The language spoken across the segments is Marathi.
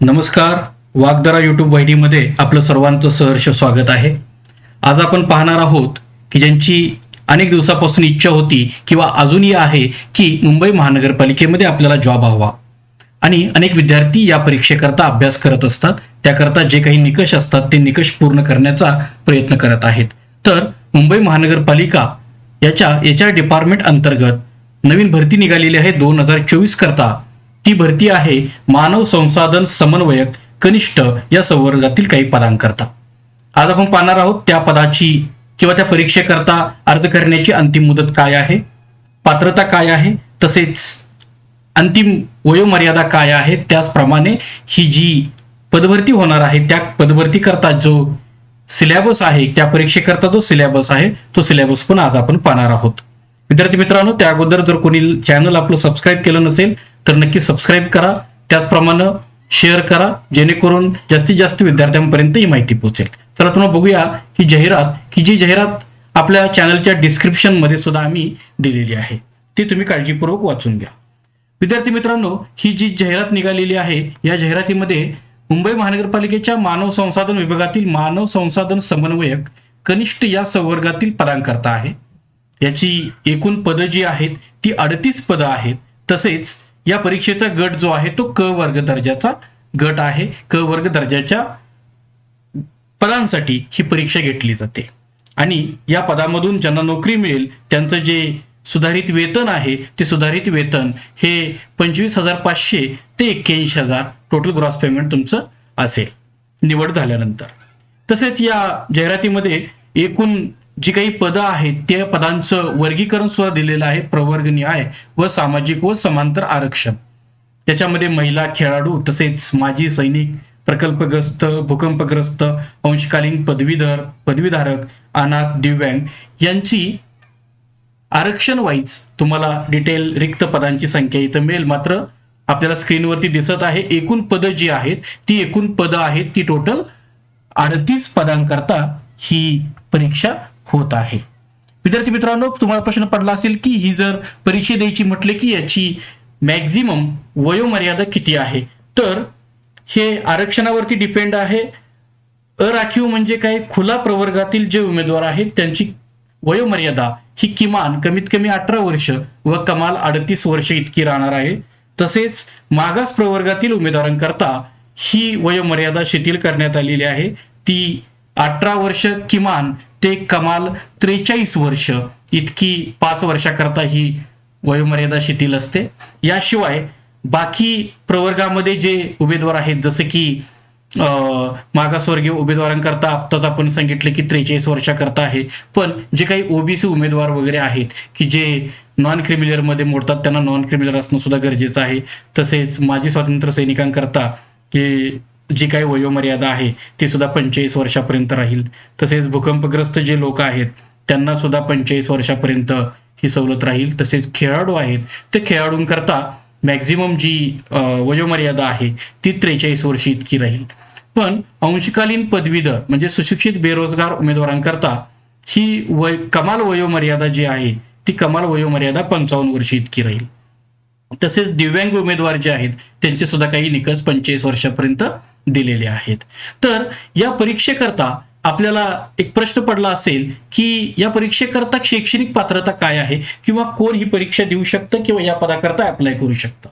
नमस्कार. वागदरा युट्यूब वाहिनीमध्ये आपलं सर्वांचं सहर्ष स्वागत आहे. आज आपण पाहणार आहोत की ज्यांची अनेक दिवसापासून इच्छा होती किंवा अजूनही आहे की मुंबई महानगरपालिकेमध्ये आपल्याला जॉब हवा. आणि अनेक विद्यार्थी या परीक्षेकरता अभ्यास करत असतात. त्याकरता जे काही निकष असतात ते निकष पूर्ण करण्याचा प्रयत्न करत आहेत. तर मुंबई महानगरपालिका याच्या एच आर डिपार्टमेंट अंतर्गत नवीन भरती निघालेली आहे दोन हजार चोवीस करता. ती भरती आहे मानव संसाधन समन्वयक कनिष्ठ या संवर्गातील काही पदांकरता. आज आपण पाहणार आहोत त्या पदाची किंवा त्या परीक्षेकरता अर्ज करण्याची अंतिम मुदत काय आहे पात्रता काय आहे तसेच अंतिम वयोमर्यादा काय आहे त्याचप्रमाणे ही जी पदभरती होणार आहे त्या पदभरती करता जो सिलेबस आहे त्या परीक्षेकरता जो सिलेबस आहे तो सिलेबस पण आज आपण पाहणार आहोत. विद्यार्थी मित्रांनो त्या अगोदर जर कोणी चॅनल आपलं सबस्क्राईब केलं नसेल तर नक्की सबस्क्राईब करा. त्याचप्रमाणे शेअर करा जेणेकरून जास्तीत जास्त विद्यार्थ्यांपर्यंत ही माहिती पोहोचेल. चला तुम्हाला बघूया ही जाहिरात. की जी जाहिरात आपल्या चॅनलच्या डिस्क्रिप्शनमध्ये सुद्धा आम्ही दिलेली आहे. ती तुम्ही काळजीपूर्वक वाचून घ्या. विद्यार्थी मित्रांनो ही जी जाहिरात निघालेली आहे या जाहिरातीमध्ये मुंबई महानगरपालिकेच्या मानव संसाधन विभागातील मानव संसाधन समन्वयक कनिष्ठ या संवर्गातील पदांकरता आहे. याची एकूण पदं जी आहेत ती अडतीस पदं आहेत. तसेच या परीक्षेचा गट जो आहे तो क वर्ग दर्जाचा गट आहे. क वर्ग दर्जाच्या पदांसाठी ही परीक्षा घेतली जाते. आणि या पदामधून ज्यांना नोकरी मिळेल त्यांचं जे सुधारित वेतन आहे ते सुधारित वेतन हे पंचवीस हजार पाचशे ते एक्क्याऐंशी हजार टोटल ग्रॉस पेमेंट तुमचं असेल. निवड झाल्यानंतर. तसेच या जाहिरातीमध्ये एकूण जी काही पदं आहेत त्या पदांचं वर्गीकरण सुद्धा दिलेलं आहे प्रवर्ग न्याय व सामाजिक व समांतर आरक्षण. त्याच्यामध्ये महिला खेळाडू तसेच माजी सैनिक प्रकल्पग्रस्त भूकंपग्रस्त अंशकालीन पदवीधर पदवीधारक अनाथ दिव्यांग यांची आरक्षण वाईज तुम्हाला डिटेल रिक्त पदांची संख्या इथं मिळेल. मात्र आपल्याला स्क्रीनवरती दिसत आहे एकूण पदं जी आहेत ती एकूण पदं आहेत ती टोटल अडतीस पदांकरता ही परीक्षा होत आहे. विद्यार्थी मित्रांनो तुम्हाला प्रश्न पडला असेल की ही जर परीक्षा द्यायची म्हटले की याची मॅक्झिमम वयोमर्यादा किती आहे? तर हे आरक्षणावरती डिपेंड आहे. अराखीव म्हणजे काय? खुला प्रवर्गातील जे उमेदवार आहेत त्यांची वयोमर्यादा ही किमान कमीत कमी अठरा वर्ष व कमाल अडतीस वर्ष इतकी राहणार आहे. तसेच मागास प्रवर्गातील उमेदवारांकरता ही वयोमर्यादा शिथिल करण्यात आलेली आहे. ती अठरा वर्ष किमान ते कमाल त्रेचाळीस वर्ष इतकी पाच वर्षाकरता ही वयोमर्यादा शिथिल असते. याशिवाय बाकी प्रवर्गामध्ये जे उमेदवार आहेत जसे की मागासवर्गीय उमेदवारांकरता आत्ताच आपण सांगितलं की त्रेचाळीस वर्षाकरता आहे. पण जे काही ओबीसी उमेदवार वगैरे आहेत की जे नॉन क्रिमिनलमध्ये मोडतात त्यांना नॉन क्रिमिनल असणं सुद्धा गरजेचं आहे. तसेच माजी स्वातंत्र्य सैनिकांकरता की जी काही वयोमर्यादा आहे ती सुद्धा पंचेचाळीस वर्षापर्यंत राहील. तसेच भूकंपग्रस्त जे लोक आहेत त्यांना सुद्धा पंचेचाळीस वर्षापर्यंत ही सवलत राहील. तसेच खेळाडू आहेत ते खेळाडूंकरता मॅक्झिमम जी वयोमर्यादा आहे ती त्रेचाळीस वर्ष इतकी राहील. पण अंशकालीन पदवीधर म्हणजे सुशिक्षित बेरोजगार उमेदवारांकरता ही वय कमाल वयोमर्यादा जी आहे ती कमाल वयोमर्यादा पंचावन्न वर्ष इतकी राहील. तसेच दिव्यांग उमेदवार जे आहेत त्यांचे सुद्धा काही निकष पंचेचाळीस वर्षापर्यंत दिलेले आहेत. तर या परीक्षेकरता आपल्याला एक प्रश्न पडला असेल की या परीक्षेकरता शैक्षणिक पात्रता काय आहे किंवा कोण ही परीक्षा देऊ शकतं किंवा या पदाकरता अप्लाय करू शकतं?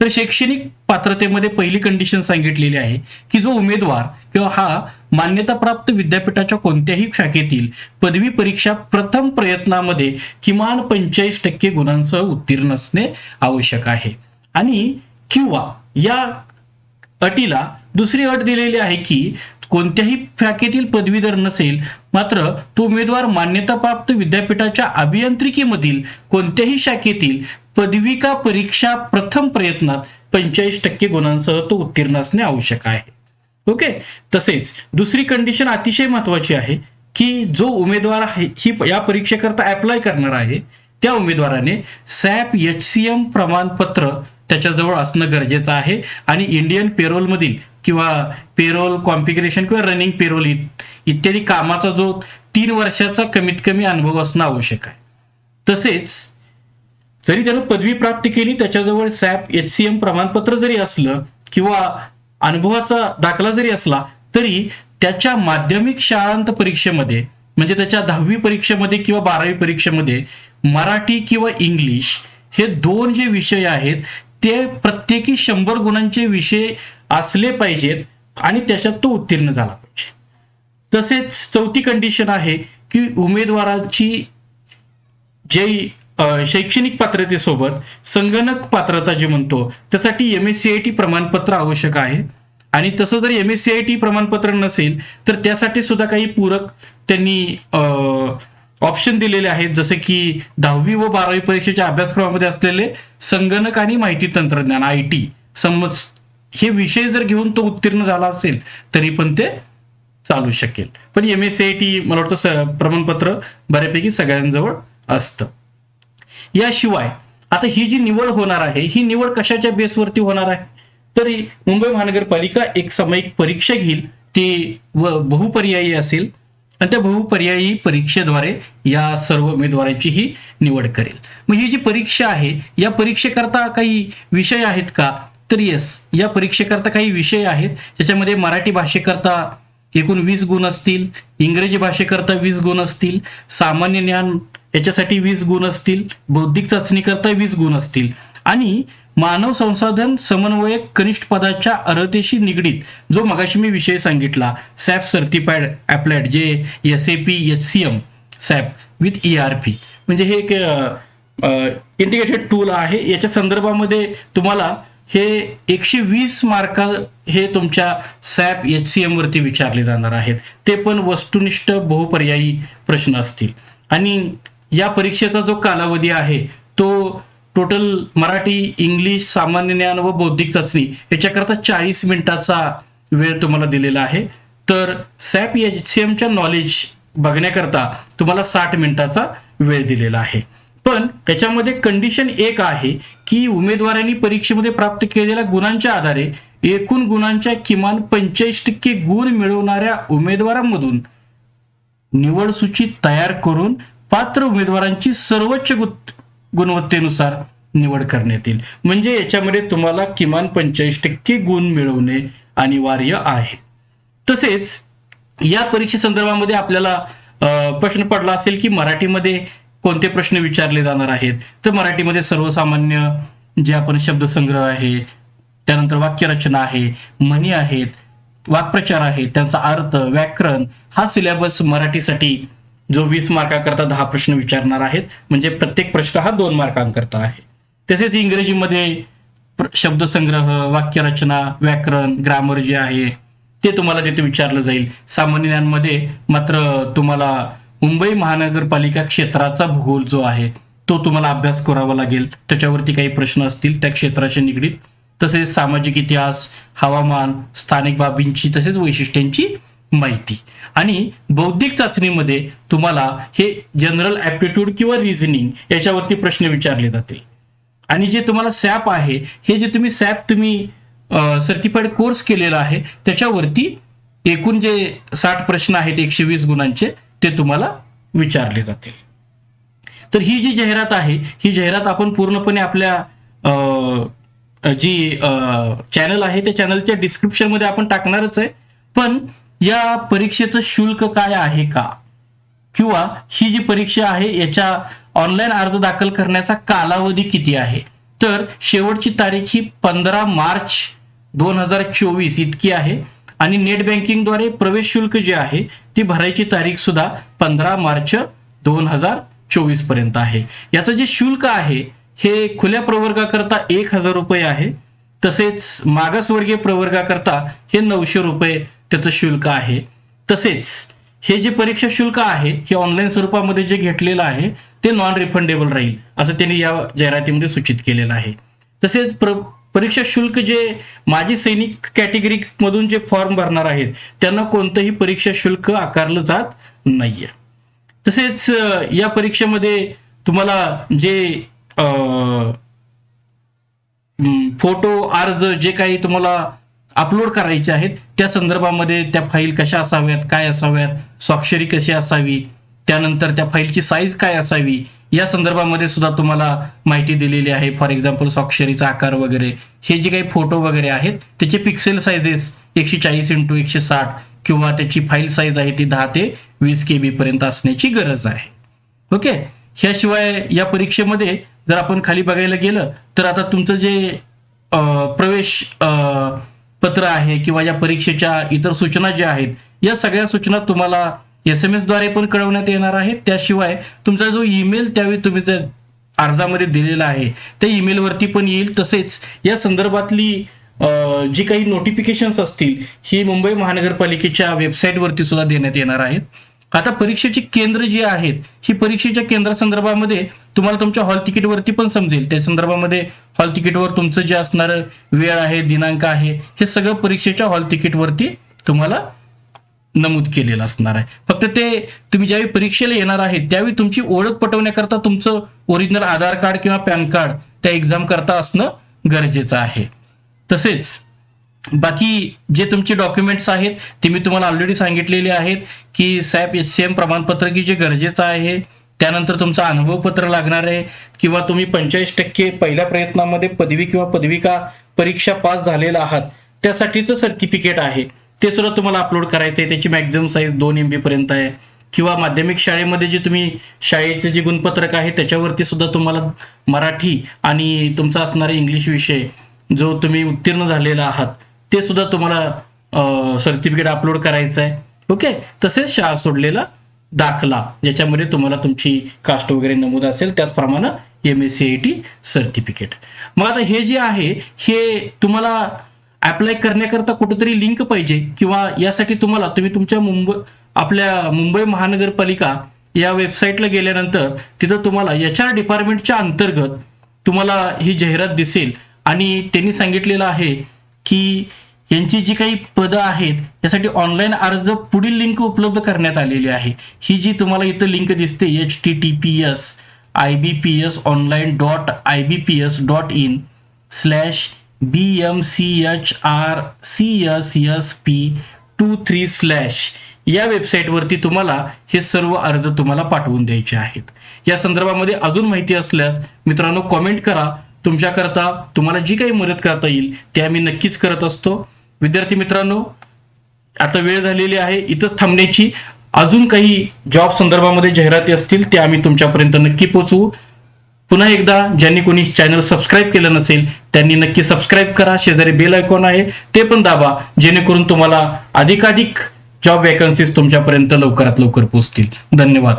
तर शैक्षणिक पात्रतेमध्ये पहिली कंडिशन सांगितलेली आहे की जो उमेदवार किंवा हा मान्यताप्राप्त विद्यापीठाच्या कोणत्याही शाखेतील पदवी परीक्षा प्रथम प्रयत्नामध्ये किमान पंचेचाळीस टक्के गुणांसह उत्तीर्ण असणे आवश्यक आहे. आणि किंवा या अटीला दुसरी अट दिलेली आहे की कोणत्याही शाखेतील पदवीधर नसेल मात्र तो उमेदवार मान्यताप्राप्त विद्यापीठाच्या अभियांत्रिकीमधील कोणत्याही शाखेतील पदविका परीक्षा प्रथम प्रयत्नात पंचेचाळीस टक्के गुणांसह तो उत्तीर्ण असणे आवश्यक आहे. ओके? तसेच दुसरी कंडिशन अतिशय महत्वाची आहे की जो उमेदवार आहे ही या परीक्षेकरता अप्लाय करणार आहे त्या उमेदवाराने सॅप एच सी एम प्रमाणपत्र त्याच्याजवळ असणं गरजेचं आहे. आणि इंडियन पेरोल मधील किंवा पेरोल कॉन्फिगरेशन किंवा रनिंग पेरोल इत्यादी कामाचा जो तीन वर्षाचा कमीत कमी अनुभव असणं आवश्यक आहे. तसेच जरी त्यानं पदवी प्राप्त केली त्याच्याजवळ सॅप एच सी एम प्रमाणपत्र जरी असलं किंवा अनुभवाचा दाखला जरी असला तरी त्याच्या माध्यमिक शाळांत परीक्षेमध्ये म्हणजे त्याच्या दहावी परीक्षेमध्ये किंवा बारावी परीक्षेमध्ये मराठी किंवा इंग्लिश हे दोन जे विषय आहेत ते प्रत्येकी शंभर गुणांचे विषय असले पाहिजेत आणि त्याच्यात तो उत्तीर्ण झाला पाहिजे. तसेच चौथी कंडिशन आहे की उमेदवाराची जे शैक्षणिक पात्रतेसोबत संगणक पात्रता जे म्हणतो त्यासाठी M S C I T प्रमाणपत्र आवश्यक आहे. आणि तसं जर M S C I T प्रमाणपत्र नसेल तर त्यासाठी सुद्धा काही पूरक त्यांनी ऑप्शन दिलेले आहेत जसे की दहावी व बारावी परीक्षेच्या अभ्यासक्रमामध्ये असलेले संगणक आणि माहिती तंत्रज्ञान आय टी समज हे विषय जर घेऊन तो उत्तीर्ण झाला असेल तरी पण ते चालू शकेल. पण M S C I T मला वाटतं स- प्रमाणपत्र बऱ्यापैकी सगळ्यांजवळ असतं. याशिवाय आता ही जी निवड होणार आहे ही निवड कशाच्या बेसवरती होणार आहे? तरी मुंबई महानगरपालिका एक सामायिक परीक्षा घेईल ती व बहुपर्यायी असेल. आणि त्या बहुपर्यायी परीक्षेद्वारे या सर्व उमेदवारांची ही निवड करेल. मग ही जी परीक्षा आहे या परीक्षेकरता काही विषय आहेत का? तर येस या परीक्षेकरता काही विषय आहेत. त्याच्यामध्ये मराठी भाषेकरता एकूण वीस गुण असतील इंग्रजी भाषेकरता वीस गुण असतील सामान्य ज्ञान याच्यासाठी वीस गुण असतील बौद्धिक चाचणीकरता वीस गुण असतील. आणि मानव संसाधन समन्वयक कनिष्ठ पदाच्या अर्हतेशी निगडीत. जो मगाशी मी विषय सांगितला सॅप सर्टिफाईड अप्लाइड जे S A P H C M SAP with E R P म्हणजे हे एक इंटिग्रेटेड टूल आहे. याच्या संदर्भामध्ये तुम्हाला हे एकशे वीस मार्क हे तुमच्या सॅप एच सी एम वरती विचारले जाणार आहेत. ते पण वस्तुनिष्ठ बहुपर्यायी प्रश्न असतील. आणि या परीक्षेचा जो कालावधी आहे तो टोटल मराठी इंग्लिश सामान्य ज्ञान व बौद्धिक चाचणी याच्याकरता चाळीस मिनिटाचा वेळ तुम्हाला दिलेला आहे. तर सॅप एच सी एमच्या नॉलेज बघण्याकरता तुम्हाला साठ मिनिटाचा वेळ दिलेला आहे. पण त्याच्यामध्ये कंडिशन एक आहे की उमेदवारांनी परीक्षेमध्ये प्राप्त केलेल्या गुणांच्या आधारे एकूण गुणांच्या किमान पंचेचाळीस टक्के गुण मिळवणाऱ्या उमेदवारांमधून निवड सूची तयार करून पात्र उमेदवारांची सर्वोच्च गुणवत्तेनुसार निवड करण्यात येईल. म्हणजे याच्यामध्ये तुम्हाला किमान पंचेचाळीस टक्के गुण मिळवणे अनिवार्य आहे. तसेच या परीक्षे संदर्भामध्ये आपल्याला प्रश्न पडला असेल की मराठीमध्ये कोणते प्रश्न विचारले जाणार आहेत? तर मराठीमध्ये सर्वसामान्य जे आपण शब्दसंग्रह आहे त्यानंतर वाक्यरचना आहे म्हणी आहेत वाक्प्रचार आहे त्यांचा अर्थ व्याकरण हा सिलेबस मराठीसाठी जो वीस मार्काकरता दहा प्रश्न विचारणार आहेत म्हणजे प्रत्येक प्रश्न हा दोन मार्कांकरता आहे. तसेच इंग्रजीमध्ये शब्दसंग्रह वाक्यरचना व्याकरण ग्रामर जे आहे ते तुम्हाला तिथे विचारलं जाईल. सामान्य ज्ञानमध्ये मात्र तुम्हाला मुंबई महानगरपालिका क्षेत्राचा भूगोल जो आहे तो तुम्हाला अभ्यास करावा लागेल. त्याच्यावरती काही प्रश्न असतील त्या क्षेत्राशी निगडीत. तसेच सामाजिक इतिहास हवामान स्थानिक बाबींची तसेच वैशिष्ट्यांची माहिती. आणि बौद्धिक चाचणीमध्ये तुम्हाला हे जनरल ऍप्टिट्यूड किंवा रिझनिंग याच्यावरती प्रश्न विचारले जातील. आणि जे तुम्हाला सॅप आहे हे जे तुम्ही सॅप तुम्ही सर्टिफाईड कोर्स केलेला आहे त्याच्यावरती एकूण जे साठ प्रश्न आहेत एकशे वीस गुणांचे ते तुम्हाला विचारले जातील. तर ही जी जाहिरात आहे ही जाहिरात आपण पूर्णपणे आपल्या जी चॅनल आहे त्या चॅनलच्या डिस्क्रिप्शनमध्ये आपण टाकणारच आहे. पण या परीक्षेचं शुल्क काय आहे का? किंवा ही जी परीक्षा आहे याच्या ऑनलाईन अर्ज दाखल करण्याचा कालावधी किती आहे? तर शेवटची तारीख ही पंधरा मार्च दोन हजार चोवीस इतकी आहे आणि नेट बँकिंगद्वारे प्रवेश शुल्क जे आहे ती भरायची तारीख सुद्धा पंधरा मार्च दोन हजार चोवीसपर्यंत आहे. याचं जे शुल्क आहे हे खुल्या प्रवर्गाकरता एक हजार रुपये आहे तसेच मागासवर्गीय प्रवर्गाकरता हे नऊशे रुपये त्याचं शुल्क आहे. तसेच हे जे परीक्षा शुल्क आहे हे ऑनलाईन स्वरूपामध्ये जे घेतलेलं आहे ते नॉन रिफंडेबल राहील असं त्यांनी या जाहिरातीमध्ये सूचित केलेलं आहे. तसेच प्र परीक्षा शुल्क जे माजी सैनिक कॅटेगरी मधून जे फॉर्म भरणार आहेत त्यांना कोणतंही परीक्षा शुल्क आकारलं जात नाहीये. तसेच या परीक्षेमध्ये तुम्हाला जे फोटो अर्ज जे काही तुम्हाला अपलोड करायचे आहेत. त्या संदर्भामध्ये त्या फाईल कशा असाव्यात काय असाव्यात स्वाक्षरी कशी असावी त्यानंतर त्या फाईलची साईज काय असावी या संदर्भामध्ये सुद्धा तुम्हाला माहिती दिलेली आहे. फॉर एक्झाम्पल स्वाक्षरीचा आकार वगैरे हे जे काही फोटो वगैरे आहेत त्याचे पिक्सेल सायझेस एकशे चाळीस इंटू एकशे साठ किंवा त्याची फाईल साईज आहे ती दहा ते वीस के बी पर्यंत असण्याची गरज आहे. ओके ह्याशिवाय या परीक्षेमध्ये जर आपण खाली बघायला गेलं तर आता तुमचं जे प्रवेश आ, पत्र आहे किंवा या परीक्षेच्या इतर सूचना ज्या आहेत या सगळ्या सूचना तुम्हाला एस एम एसद्वारे पण कळवण्यात येणार आहेत. त्याशिवाय तुमचा जो ईमेल त्यावेळी तुम्ही जर अर्जामध्ये दिलेला आहे त्या ईमेलवरती पण येईल. तसेच या संदर्भातली जी काही नोटिफिकेशन्स असतील ही मुंबई महानगरपालिकेच्या वेबसाईटवरती सुद्धा देण्यात येणार आहेत. आता परीक्षेची केंद्र जी आहेत ही परीक्षेच्या केंद्रासंदर्भामध्ये तुम्हाला तुमच्या हॉल तिकीटवरती पण समजेल. त्या संदर्भामध्ये हॉल तिकीटवर तुमचं जे असणारं वेळ आहे दिनांक आहे हे सगळं परीक्षेच्या हॉल तिकीटवरती तुम्हाला नमूद केलेलं असणार आहे. फक्त ते तुम्ही ज्यावेळी परीक्षेला येणार आहे त्यावेळी तुमची ओळख पटवण्याकरता तुमचं ओरिजिनल आधार कार्ड किंवा पॅन कार्ड त्या एक्झाम करता असणं गरजेचं आहे. तसेच बाकी जे तुमचे डॉक्युमेंट्स आहेत ते मी तुम्हाला ऑलरेडी सांगितलेले आहेत की सॅप एच सी एम प्रमाणपत्र की जे गरजेचं आहे त्यानंतर तुमचं अनुभवपत्र लागणार आहे किंवा तुम्ही पंचेचाळीस टक्के पहिल्या प्रयत्नामध्ये पदवी किंवा पदविका परीक्षा पास झालेला आहात त्यासाठीचं सर्टिफिकेट आहे. ते सुद्धा तुम्हाला अपलोड करायचं आहे. त्याची मॅक्झिमम साईज दोन एम बी पर्यंत आहे. किंवा माध्यमिक शाळेमध्ये जे तुम्ही शाळेचे जे गुणपत्रक आहे त्याच्यावरती सुद्धा तुम्हाला मराठी आणि तुमचा असणारा इंग्लिश विषय जो तुम्ही उत्तीर्ण झालेला आहात ते सुद्धा तुम्हाला सर्टिफिकेट अपलोड करायचं आहे ओके तसेच शाळा सोडलेला दाखला ज्याच्यामध्ये तुम्हाला तुमची कास्ट वगैरे नमूद असेल त्याचप्रमाणे M S C I T certificate मग आता हे जे आहे हे तुम्हाला अप्लाय करण्याकरता कुठेतरी लिंक पाहिजे किंवा यासाठी तुम्हाला तुम्ही तुमच्या मुंबई आपल्या मुंबई महानगरपालिका या वेबसाईटला गेल्यानंतर तिथं तुम्हाला एच आर डिपार्टमेंटच्या अंतर्गत तुम्हाला ही जाहिरात दिसेल. आणि त्यांनी सांगितलेलं आहे की यांची जी काही पदं आहेत त्यासाठी ऑनलाईन अर्ज पुढील लिंक उपलब्ध करण्यात आलेली आहे. ही जी तुम्हाला इथं लिंक दिसते H T T P S I B P S online dot I B P S dot in slash B M C H R C S S P two three slash या वेबसाईटवरती तुम्हाला हे सर्व अर्ज तुम्हाला पाठवून द्यायचे आहेत. या संदर्भामध्ये अजून माहिती असल्यास मित्रांनो कॉमेंट करा. तुमच्याकरता तुम्हाला जी काही मदत करता येईल ते आम्ही नक्कीच करत असतो. विद्यार्थी मित्रांनो आता वेळ झालेली आहे. इथंच थांबण्याची. अजून काही जॉब संदर्भामध्ये जाहिराती असतील ते आम्ही तुमच्यापर्यंत नक्की पोहोचवू. पुन्हा एकदा ज्यांनी कोणी चॅनल सबस्क्राईब केलं नसेल त्यांनी नक्की सबस्क्राईब करा. शेजारी बेल आयकॉन आहे. ते पण दाबा. जेणेकरून तुम्हाला अधिकाधिक जॉब वॅकन्सीज तुमच्यापर्यंत लवकरात लवकर पोहोचतील. धन्यवाद.